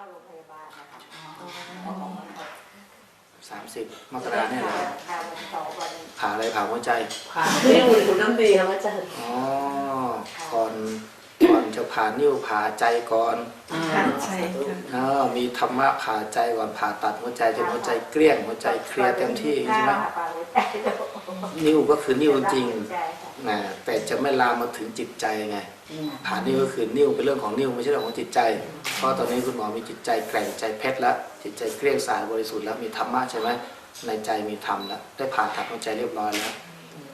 เข้าโรงพยาบาลนะคะสามสิบมกราเนี่ยเหรอผ่าวันสองวันผ่าอะไรผ่าหัวใจ ผ่านนิ้วคุณน้ำดีครับอาจารย์อ๋อก่อน ก่อนจะผ่านิ้วผ่าใจก่อนค่ะใช่ค่ะเออมีธรรมะผ่าใจก่อนผ่าตัดหัวใจจนหัวใจเกลี้ยงหัวใจเคลียร์เต็มที่ใช่ไหมผ่าหัวใจนิ้วก็คือนิ้วจริงใช่ค่ะนะแต่จะไม่ลามมาถึงจิตใจไงผ่านิ้วก็คือนิ้วเป็นเรื่องของนิ้วไม่ใช่เรื่องของจิตใจ เพราะตอนนี้คุณหมอมีจิตใจแกร่งใจเพชรแล้วจิตใจเกลี้ยงสายบริสุทธิ์แล้วมีธรรมะใช่ไหมในใจมีธรรมแล้วได้ผ่าตัดหัวใจเรียบร้อยแล้ว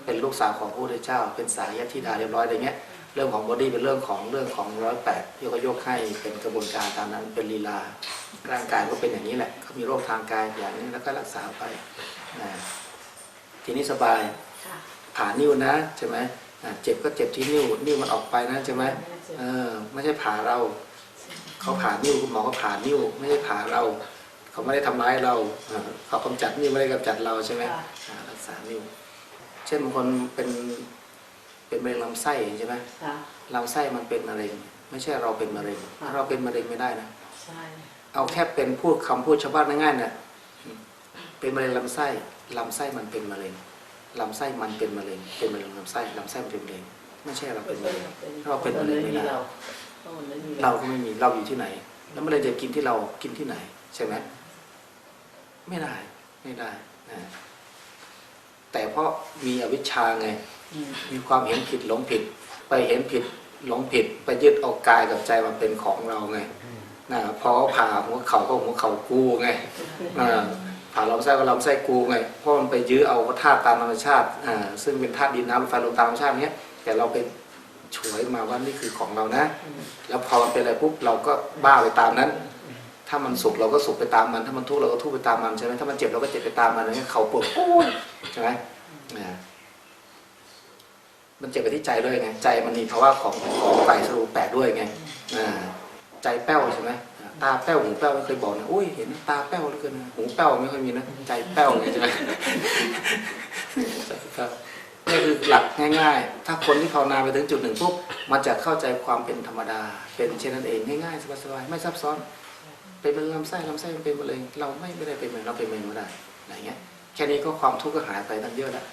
เป็นลูกสาวของพระพุทธเจ้า เป็นสายยธิดาเรียบร้อยอะไรเงี้ย เรื่องของบอดี้เป็นเรื่องของเรื่องของร้อยแปดที่เขายกให้เป็นกระบวนการตามนั้นเป็นลีลาร่างกายก็เป็นอย่างนี้แหละเขามีโรคทางกายอย่างนี้แล้วก็รักษาไปนะทีนี้สบายค่ะผ่านิ้วนะใช่ไหมอะเจ็บก็เจ็บที่นิ้วนิ้วมันออกไปนะใช่ไหมเออไม่ใช่ผ่าเราเขาผ่านิ้วคุณหมอก็ผ่านิ้วไม่ใช่ผ่าเรา เขาไม่ได้ทำร้ายเราเออเขากำจัดนิ้วไม่ได้กำจัดเราใช่ไหมค่ะอ่ารักษานิ้ว เช่นบางคนเป็น เป็นมะเร็งลำไส้ใช่ไหมค่ะลำไส้มันเป็นมะเร็ง ไม่ใช่เราเป็นมะเร็งค่ะเราเป็นมะเร็งไม่ได้นะใช่เอาแค่เป็นพูดคำพูดชาวบ้านง่ายๆเนี่ยอืมเป็นมะเร็งลำไส้ลำไส้มันเป็นมะเร็งลำไส้มันเป็นมะเร็งเป็นมะเร็งลำไส้ลำไส้มันเป็นมะเร็งไม่ใช่เราเป็นมะเร็งเราเป็นมะเร็งไม่ได้เราต้องมันไม่มีเราก็ไม่มีเราอยู่ที่ไหน แล้วมะเร็งจะกินที่เรากินที่ไหน ใช่ไหมไม่ได้ไม่ได้นะ แต่เพราะมีอวิชชาไงอืมมีความเห็นผิดหลงผิด ไปเห็นผิดหลงผิด ไปยึดเอากายกับใจมาเป็นของเราไงนะพอผ่าหัวเข่าก็หัวเข่ากูไงอ่าผ่าลำไส้ก็ลำไส้กูไงเพราะมันไปยื้อเอาธาตุตามธรรมชาติอ่าซึ่งเป็นธาตุดินน้ำลมไฟลมตามธรรมชาติเนี้ยแต่เราไปฉวยมาว่านี่คือของเรานะ แล้วพอมันเป็นอะไรปุ๊บเราก็บ้าไปตามนั้น ถ้ามันสุขเราก็สุขไปตามมัน ถ้ามันทุกข์เราก็ทุกข์ไปตามมันใช่ไหมถ้ามันเจ็บเราก็เจ็บไปตามมันอะไรเงี้ยเขาปวดปูนใช่ไหมอ่ามันเจ็บไปที่ใจด้วยไงใจมันมีภาวะของของไฟสรูปแปดด้วยไงอ่าใจแป้วใช่ไหมตาแป้วหูแป้วไม่เคยบอกนะอุ้ยเห็นตาแป้วเหลือเกินหูแป้วไม่ค่อยมีนะใจแป้วไงใช่ไหมใจแป้วนี่คือหลักง่ายๆ ถ้าคนที่ภาวนาไปถึงจุดหนึ่งปุ๊บมันจะเข้าใจความเป็นธรรมดา เป็นเช่นนั้นเองง่ายๆสบายๆไม่ซับซ้อน เป็นมะเร็งลำไส้ลำไส้มันเป็นมะเร็งเราไม่ไม่ได้เป็นมะเร็งเราเป็นมะเร็งไม่ได้อะไรเงี้ยแค่นี้ก็ความทุกข์ก็หายไปตั้งเยอะแล้ว